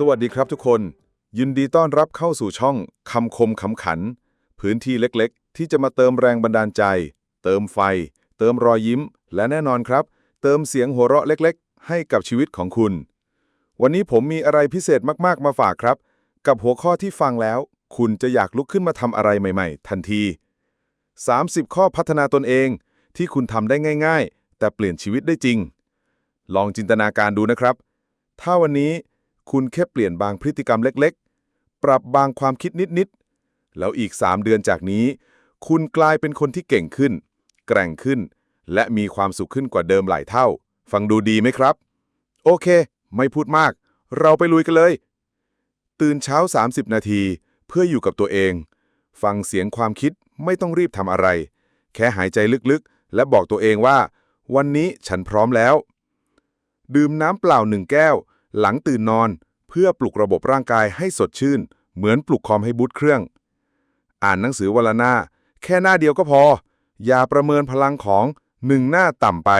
สวัสดีครับทุกคน ยินดีต้อนรับเข้าสู่ช่องคำคมขำขัน พื้นที่เล็กๆ ที่จะมาเติมแรงบันดาลใจ เติมไฟ เติมรอยยิ้ม และแน่นอนครับ เติมเสียงหัวเราะเล็กๆ ให้กับชีวิตของคุณ วันนี้ผมมีอะไรพิเศษมากๆมาฝากครับ กับหัวข้อที่ฟังแล้ว คุณจะอยากลุกขึ้นมาทำอะไรใหม่ๆ ทันที 30 ข้อพัฒนาตนเองที่คุณทำได้ง่าย ๆ แต่เปลี่ยนชีวิตได้จริง ลองจินตนาการดูนะครับ ถ้าวันนี้ คุณแค่เปลี่ยนบางพฤติกรรมเล็กๆ ปรับบางความคิดนิดๆ แล้วอีก 3 เดือนจากนี้ คุณกลายเป็นคนที่เก่งขึ้น แกร่งขึ้น และมีความสุขขึ้นกว่าเดิมหลายเท่า ฟังดูดีไหมครับ โอเค ไม่พูดมาก เราไปลุยกันเลย ตื่นเช้า 30 นาที เพื่ออยู่กับตัวเอง ฟังเสียงความคิดไม่ต้องรีบทำอะไร แค่หายใจลึกๆ และบอกตัวเองว่า วันนี้ฉันพร้อมแล้ว ดื่มน้ำเปล่าหนึ่งแก้ว หลังตื่นนอน เพื่อปลุกระบบร่างกายให้สดชื่น เหมือนปลุกคอมให้บูตเครื่อง อ่านหนังสือวันละหน้า แค่หน้าเดียวก็พอ อย่าประเมินพลังของหนึ่งหน้าต่ำไป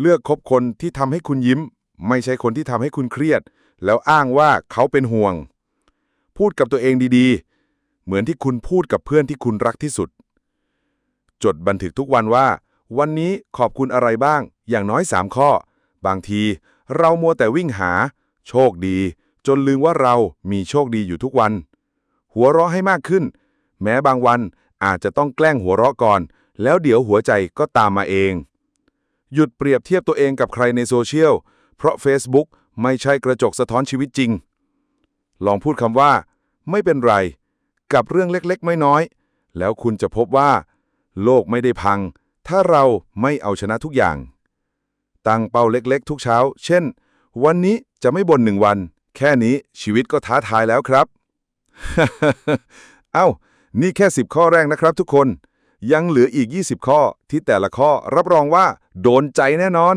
เลือกคบคนที่ทำให้คุณยิ้ม ไม่ใช่คนที่ทำให้คุณเครียด แล้วอ้างว่าเขาเป็นห่วง พูดกับตัวเองดีๆ เหมือนที่คุณพูดกับเพื่อนที่คุณรักที่สุด จดบันทึกทุกวันว่า วันนี้ขอบคุณอะไรบ้าง อย่างน้อย 3 ข้อ บางที เรามัวแต่วิ่งหา โชคดี จนลืมว่าเรามีโชคดีอยู่ทุกวัน หัวเราะให้มากขึ้น แม้บางวันอาจจะต้องแกล้งหัวเราะก่อน แล้วเดี๋ยวหัวใจก็ตามมาเอง หยุดเปรียบเทียบตัวเองกับใครในโซเชียล เพราะ Facebook ไม่ใช่กระจกสะท้อนชีวิตจริง ลองพูดคำว่า ไม่เป็นไร กับเรื่องเล็กๆ น้อยๆ แล้วคุณจะพบว่า โลกไม่ได้พัง ถ้าเราไม่เอาชนะทุกอย่าง ตั้งเป้าเล็กๆ ทุกเช้า เช่น วันนี้จะไม่บ่นหนึ่งวัน แค่นี้ชีวิตก็ท้าทายแล้วครับ เอ้า นี่แค่ 10 ข้อแรกนะครับทุกคน ยังเหลืออีก 20 ข้อที่แต่ละข้อรับรองว่า โดนใจแน่นอน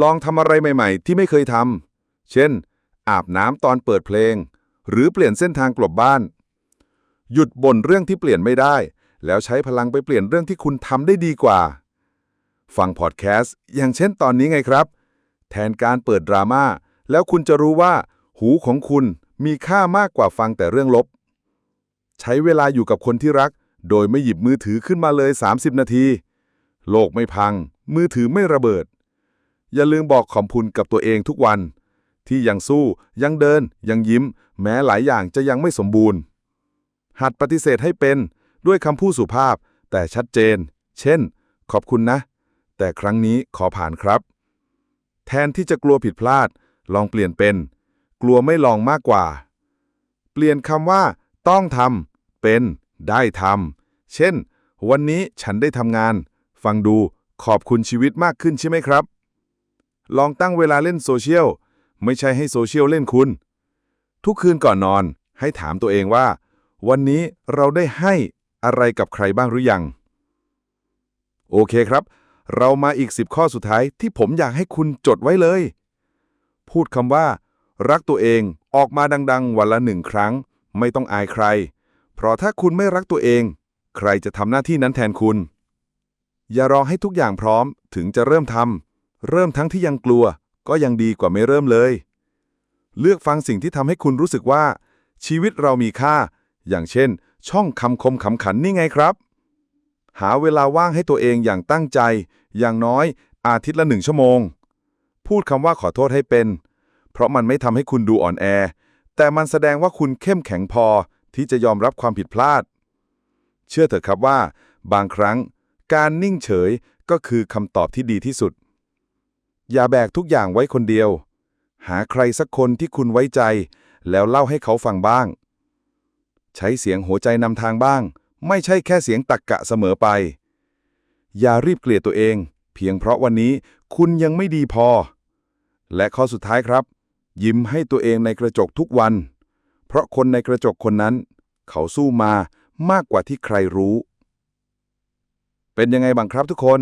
ลองทำอะไรใหม่ๆ ที่ไม่เคยทำ เช่น อาบน้ำตอนเปิดเพลง หรือเปลี่ยนเส้นทางกลบบ้าน หยุดบ่นเรื่องที่เปลี่ยนไม่ได้ แล้วใช้พลังไปเปลี่ยนเรื่องที่คุณทำได้ดีกว่า ฟังพอดแคสต์อย่างเช่นตอนนี้ไงครับ แทนการเปิดดราม่าแล้วคุณจะรู้ว่า หูของคุณมีค่ามากกว่าฟังแต่เรื่องลบ ใช้เวลาอยู่กับคนที่รัก โดยไม่หยิบมือถือขึ้นมาเลย 30 นาที โลกไม่พัง มือถือไม่ระเบิด อย่าลืมบอกขอบคุณกับตัวเองทุกวัน ที่ยังสู้ยังเดิน ยังยิ้ม แม้หลายอย่างจะยังไม่สมบูรณ์ หัดปฏิเสธให้เป็นด้วยคำพูดสุภาพ แต่ชัดเจน เช่น ขอบคุณนะ แต่ครั้งนี้ขอผ่านครับ แทนที่จะกลัวผิดพลาด ลองเปลี่ยนเป็น กลัวไม่ลองมากกว่า เปลี่ยนคำว่า ต้องทำเป็น ได้ทำเช่น วันนี้ฉันได้ทำงาน ฟังดูขอบคุณชีวิตมากขึ้นใช่ไหมครับ ลองตั้งเวลาเล่นโซเชียล ไม่ใช่ให้โซเชียลเล่นคุณ ทุกคืนก่อนนอนให้ถามตัวเองว่า วันนี้เราได้ให้อะไรกับใครบ้างหรือยัง โอเคครับ เรามาอีก 10 ข้อสุดท้ายที่ผมอยากให้คุณจดไว้เลย พูดคำว่า รักตัวเองออกมาดัง ๆ วันละหนึ่งครั้ง ไม่ต้องอายใคร เพราะถ้าคุณไม่รักตัวเอง ใครจะทำหน้าที่นั้นแทนคุณ อย่ารอให้ทุกอย่างพร้อมถึงจะเริ่มทำเริ่มทั้งที่ยังกลัว ก็ยังดีกว่าไม่เริ่มเลย เลือกฟังสิ่งที่ทำให้คุณรู้สึกว่า ชีวิตเรามีค่า อย่างเช่น ช่องคำคมขำขันนี่ไงครับ หาเวลาว่างให้ตัวเองอย่างตั้งใจ อย่างน้อยอาทิตย์ละหนึ่งชั่วโมง พูดคำว่าขอโทษให้เป็น เพราะมันไม่ทำให้คุณดูอ่อนแอ แต่มันแสดงว่าคุณเข้มแข็งพอที่จะยอมรับความผิดพลาด เชื่อเถอะครับว่า บางครั้ง การนิ่งเฉยก็คือคำตอบที่ดีที่สุด อย่าแบกทุกอย่างไว้คนเดียว หาใครสักคนที่คุณไว้ใจ แล้วเล่าให้เขาฟังบ้าง ใช้เสียงหัวใจนำทางบ้าง ไม่ใช่แค่เสียงตักกะเสมอไป อย่ารีบเกลียดตัวเอง เพียงเพราะวันนี้คุณยังไม่ดีพอ และข้อสุดท้ายครับ ยิ้มให้ตัวเองในกระจกทุกวัน เพราะคนในกระจกคนนั้น เขาสู้มามากกว่าที่ใครรู้ เป็นยังไงบ้างครับทุกคน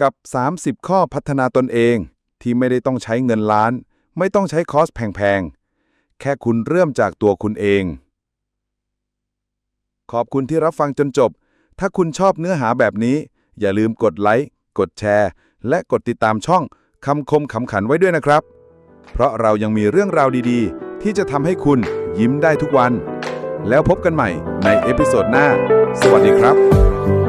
กับ 30 ข้อพัฒนาตนเองที่ไม่ได้ต้องใช้เงินล้าน ไม่ต้องใช้คอสแพงๆ แค่คุณเริ่มจากตัวคุณเอง ขอบคุณที่รับฟังจนจบ ถ้าคุณชอบเนื้อหาแบบนี้ อย่าลืมกดไลค์ กดแชร์ และกดติดตามช่องคำคมขำขันไว้ด้วยนะครับ เพราะเรายังมีเรื่องราวดีๆ ที่จะทำให้คุณยิ้มได้ทุกวัน แล้วพบกันใหม่ในเอพิโซดหน้า สวัสดีครับ